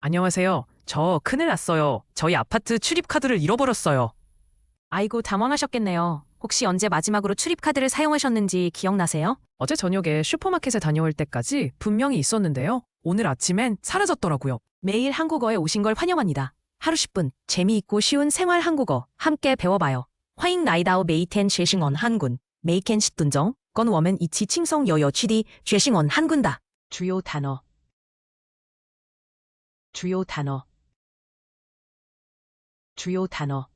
안녕하세요. 저 큰일 났어요. 저희 아파트 출입카드를 잃어버렸어요. 아이고 당황하셨겠네요. 혹시 언제 마지막으로 출입카드를 사용하셨는지 기억나세요? 어제 저녁에 슈퍼마켓에 다녀올 때까지 분명히 있었는데요. 오늘 아침엔 사라졌더라고요. 매일 한국어에 오신 걸 환영합니다. 하루 10분 재미있고 쉬운 생활 한국어 함께 배워봐요. 화잉 나이다오 메이텐 죄싱언 한군 메이켄 시둔정 건워멘 이치 칭성 여여 취디 죄싱언 한군다. 주요 단어 주요 단어 주요 단어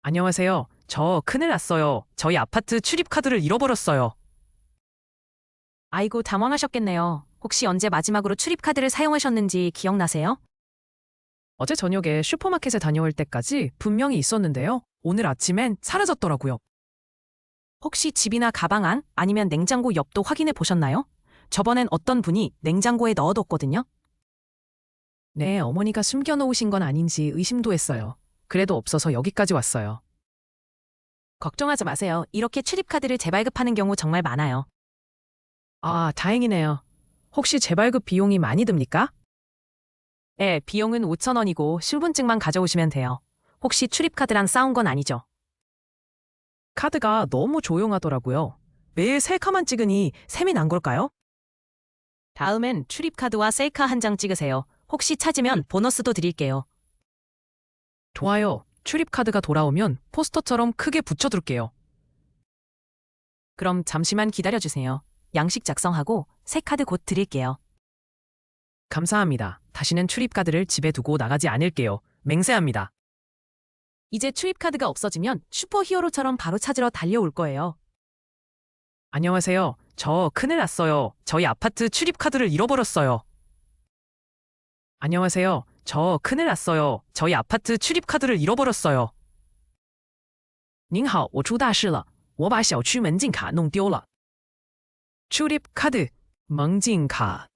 안녕하세요. 저 큰일 났어요. 저희 아파트 출입 카드를 잃어버렸어요. 아이고 당황하셨겠네요. 혹시 언제 마지막으로 출입 카드를 사용하셨는지 기억나세요? 어제 저녁에 슈퍼마켓에 다녀올 때까지 분명히 있었는데요. 오늘 아침엔 사라졌더라고요. 혹시 집이나 가방 안 아니면 냉장고 옆도 확인해 보셨나요? 저번엔 어떤 분이 냉장고에 넣어뒀거든요. 네, 어머니가 숨겨놓으신 건 아닌지 의심도 했어요. 그래도 없어서 여기까지 왔어요. 걱정하지 마세요. 이렇게 출입카드를 재발급하는 경우 정말 많아요. 아, 다행이네요. 혹시 재발급 비용이 많이 듭니까? 네, 비용은 5,000원이고 실분증만 가져오시면 돼요. 혹시 출입카드랑 싸운 건 아니죠? 카드가 너무 조용하더라고요. 매일 셀카만 찍으니 셈이 난 걸까요? 다음엔 출입카드와 셀카 한 장 찍으세요. 혹시 찾으면 보너스도 드릴게요. 좋아요. 출입카드가 돌아오면 포스터처럼 크게 붙여둘게요. 그럼 잠시만 기다려주세요. 양식 작성하고 새 카드 곧 드릴게요. 감사합니다. 다시는 출입카드를 집에 두고 나가지 않을게요. 맹세합니다. 이제 출입카드가 없어지면 슈퍼히어로처럼 바로 찾으러 달려올 거예요. 안녕하세요. 저 큰일 났어요. 저희 아파트 출입카드를 잃어버렸어요. 안녕하세요. 저 큰일 났어요. 저희 아파트 출입카드를 잃어버렸어요. 您好，我出大事了，我把小区门禁卡弄丢了。 출입카드,门禁卡.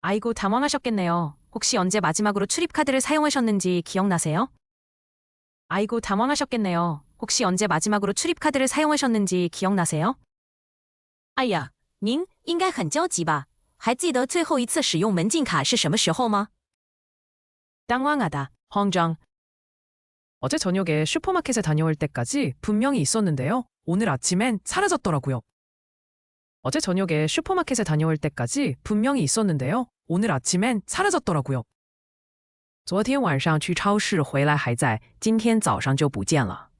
아이고 당황하셨겠네요. 혹시 언제 마지막으로 출입카드를 사용하셨는지 기억나세요? 아이고 당황하셨겠네요. 혹시 언제 마지막으로 출입카드를 사용하셨는지 기억나세요? 哎呀，您应该很焦急吧？还记得最后一次使用门禁卡是什么时候吗？ 당황하다, 황장. 어제 저녁에 슈퍼마켓에 다녀올 때까지 분명히 있었는데요. 오늘 아침엔 사라졌더라고요. 어제 저녁에 슈퍼마켓에 다녀올 때까지 분명히 있었는데요. 오늘 아침엔 사라졌더라고요. 昨天晚上去超市回来还在，今天早上就不见了。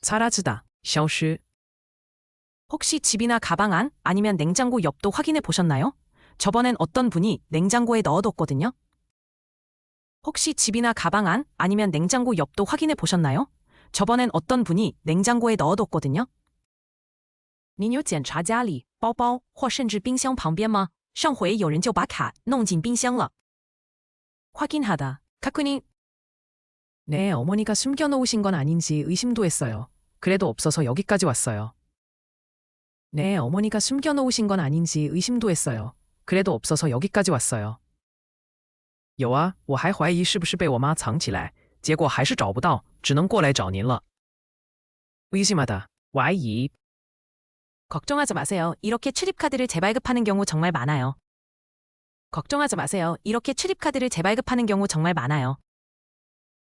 사라지다, 消失. 혹시 집이나 가방 안 아니면 냉장고 옆도 확인해 보셨나요? 저번엔 어떤 분이 냉장고에 넣어뒀거든요. 혹시 집이나 가방 안 아니면 냉장고 옆도 확인해 보셨나요? 저번엔 어떤 분이 냉장고에 넣어뒀거든요. 您有检查家里、包包或甚至冰箱旁边吗？上回有人就把卡弄进冰箱了。 확인하다,確認. 네, 어머니가 숨겨놓으신 건 아닌지 의심도 했어요. 그래도 없어서 여기까지 왔어요. 네, 어머니가 숨겨놓으신 건 아닌지 의심도 했어요. 그래도 없어서 여기까지 왔어요. 有啊，我还怀疑是不是被我妈藏起来，结果还是找不到，只能过来找您了。 의심하다, 怀疑, 걱정하지 마세요. 이렇게 출입카드를 재발급하는 경우 정말 많아요. 걱정하지 마세요. 이렇게 출입카드를 재발급하는 경우 정말 많아요.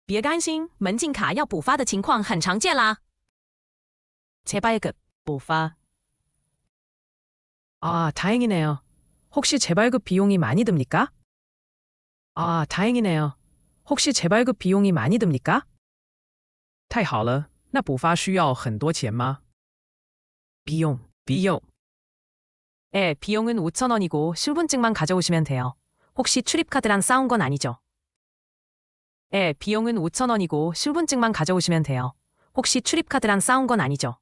别担心，门禁卡要补发的情况很常见啦。재발급, 补发. 아, 다행이네요. 혹시 재발급 비용이 많이 듭니까? 아, 다행이네요. 혹시 재발급 비용이 많이 듭니까? 太好了，那补发需要很多钱吗？ 비용, 비용. 네, 비용은 5,000원이고 실분증만 가져오시면 돼요. 혹시 출입카드랑 싸운 건 아니죠? 네, 비용은 5,000원이고 실분증만 가져오시면 돼요. 혹시 출입카드랑 싸운 건 아니죠?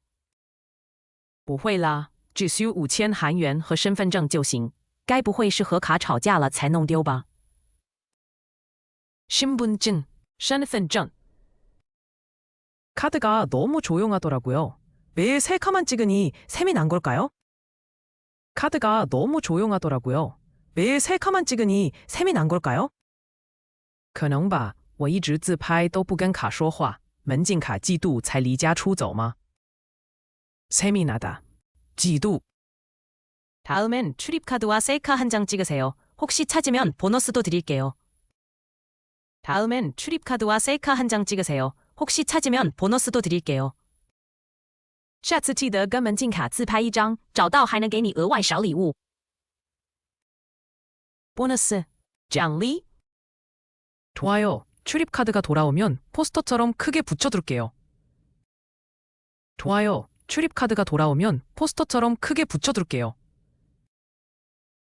不会啦， 只需五千韩元和身份证就行。该不会是和卡吵架了才弄丢吧？ 신분증, 身份证. 카드가 너무 조용하더라고요. 매일 셀카만 찍으니 셈이 난 걸까요? 카드가 너무 조용하더라고요. 매일 셀카만 찍으니 셈이 난 걸까요? 可能吧，我一直自拍都不跟卡说话，门禁卡嫉妒才离家出走吗？ 셈이 나다, 嫉妒. 다음엔 출입카드와 셀카 한 장 찍으세요. 혹시 찾으면 보너스도 드릴게요. 다음엔 출입카드와 셀카 한 장 찍으세요. 혹시 찾으면 보너스도 드릴게요. 下次记得跟门禁卡自拍一张，找到还能给你额外小礼物。보너스奖励 좋아요. 출입카드가 돌아오면 포스터처럼 크게 붙여둘게요. 좋아요. 출입카드가 돌아오면 포스터처럼 크게 붙여둘게요.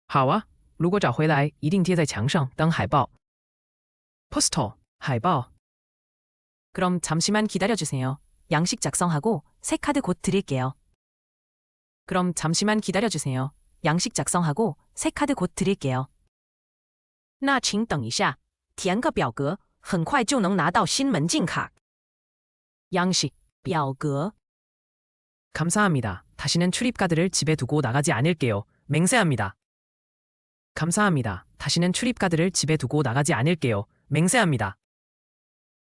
好啊，如果找回来，一定贴在墙上当海报。poster 海报 그럼 잠시만 기다려주세요. 양식 작성하고 새 카드 곧 드릴게요. 그럼 잠시만 기다려주세요. 양식 작성하고 새 카드 곧 드릴게요. 那请等一下，填个表格，很快就能拿到新门禁卡。 양식表格 감사합니다. 다시는 출입카드를 집에 두고 나가지 않을게요. 맹세합니다. 감사합니다. 다시는 출입카드를 집에 두고 나가지 않을게요. 맹세합니다.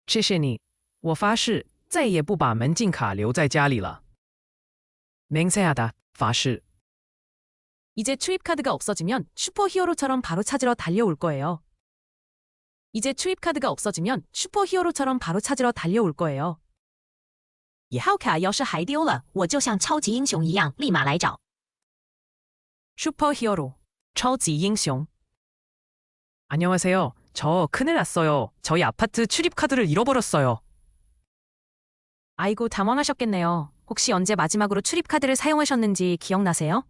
谢谢你，我发誓再也不把门禁卡留在家里了。맹세하다, 发誓。 이제 출입카드가 없어지면 슈퍼히어로처럼 바로 찾으러 달려올 거예요. 이제 출입카드가 없어지면 슈퍼히어로처럼 바로 찾으러 달려올 거예요. 以后卡要是还丢了，我就像超级英雄一样，立马来找。 슈퍼히어로, 超级英雄. 안녕하세요. 저 큰일 났어요. 저희 아파트 출입카드를 잃어버렸어요. 아이고 당황하셨겠네요. 혹시 언제 마지막으로 출입카드를 사용하셨는지 기억나세요?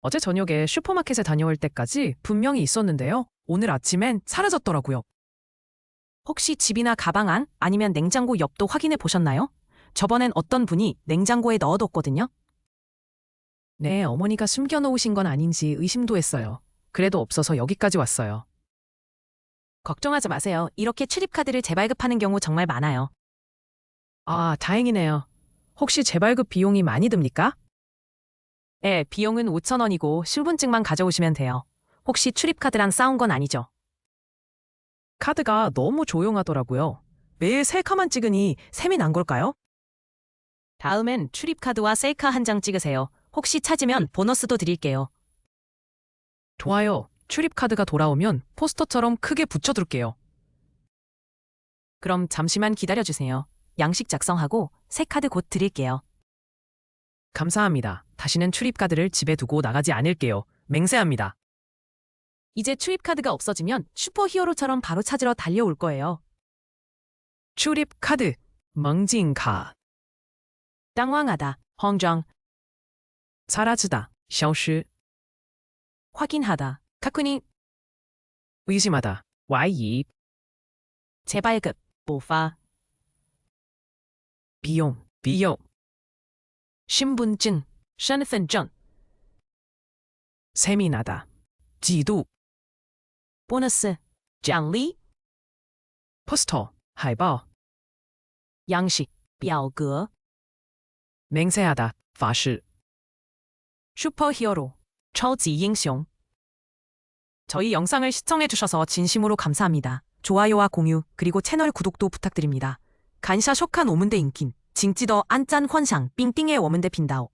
어제 저녁에 슈퍼마켓에 다녀올 때까지 분명히 있었는데요. 오늘 아침엔 사라졌더라고요. 혹시 집이나 가방 안 아니면 냉장고 옆도 확인해 보셨나요? 저번엔 어떤 분이 냉장고에 넣어뒀거든요. 네, 어머니가 숨겨놓으신 건 아닌지 의심도 했어요. 그래도 없어서 여기까지 왔어요. 걱정하지 마세요. 이렇게 출입카드를 재발급하는 경우 정말 많아요. 아, 다행이네요. 혹시 재발급 비용이 많이 듭니까? 네, 비용은 5,000원이고 신분증만 가져오시면 돼요. 혹시 출입카드랑 싸운 건 아니죠? 카드가 너무 조용하더라고요. 매일 셀카만 찍으니 셈이 난 걸까요? 다음엔 출입카드와 셀카 한 장 찍으세요. 혹시 찾으면 보너스도 드릴게요. 좋아요. 출입카드가 돌아오면 포스터처럼 크게 붙여둘게요. 그럼 잠시만 기다려주세요. 양식 작성하고 새 카드 곧 드릴게요. 감사합니다. 다시는 출입카드를 집에 두고 나가지 않을게요. 맹세합니다. 이제 출입카드가 없어지면 슈퍼히어로처럼 바로 찾으러 달려올 거예요. 출입카드, 멍진카, 당황하다, 헝정, 사라지다, 消失, 확인하다, 카쿠니, 의심하다, 怀疑, 재발급, 보파, 비용, 비용, 신분증, 身份证, 셈이 나다, 嫉妒, 보너스, 奖励, 포스터, 海报, 양식, 表格, 맹세하다, 发誓. 슈퍼히어로, 超级英雄. 저희 영상을 시청해주셔서 진심으로 감사합니다. 좋아요와 공유, 그리고 채널 구독도 부탁드립니다. 간샤 쇼칸 오문대 인킨, 징찌더 안짠 환상, 삥띵의 워문대 빈다오.